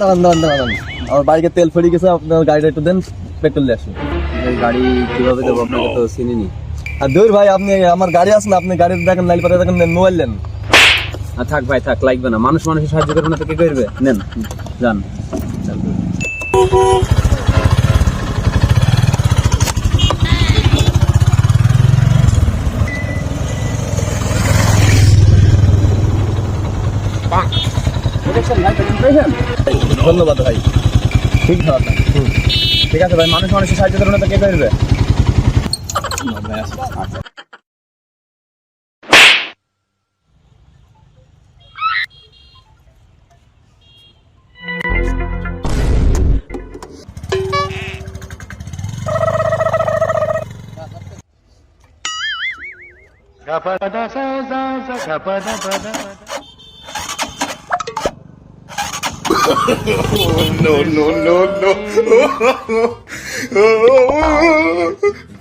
দাঁড়ান দাঁড়ান দাঁড়ান আমার বাইকে তেল ফুরিয়ে গেছে আপনার গাড়িটা একটু দেন পেট্রোল দিয়ে আসুন। গাড়ি কীভাবে দেবো আপনাকে তো চিনিনি। আর দূর ভাই আপনি আমার গাড়ি আছে না আপনি গাড়ি দেখেন লাইল পারে দেখেন মোবাইল নেন। আর থাক ভাই থাক লাগবে না। মানুষ মানুষের সাহায্য করবে না তো কে করবে? নেন যান। ধন্যবাদ ভাই। ঠিক আছে ঠিক আছে ভাই মানুষ মানুষের সাহায্য করবে তো কে করবে Oh, no, no, no, no.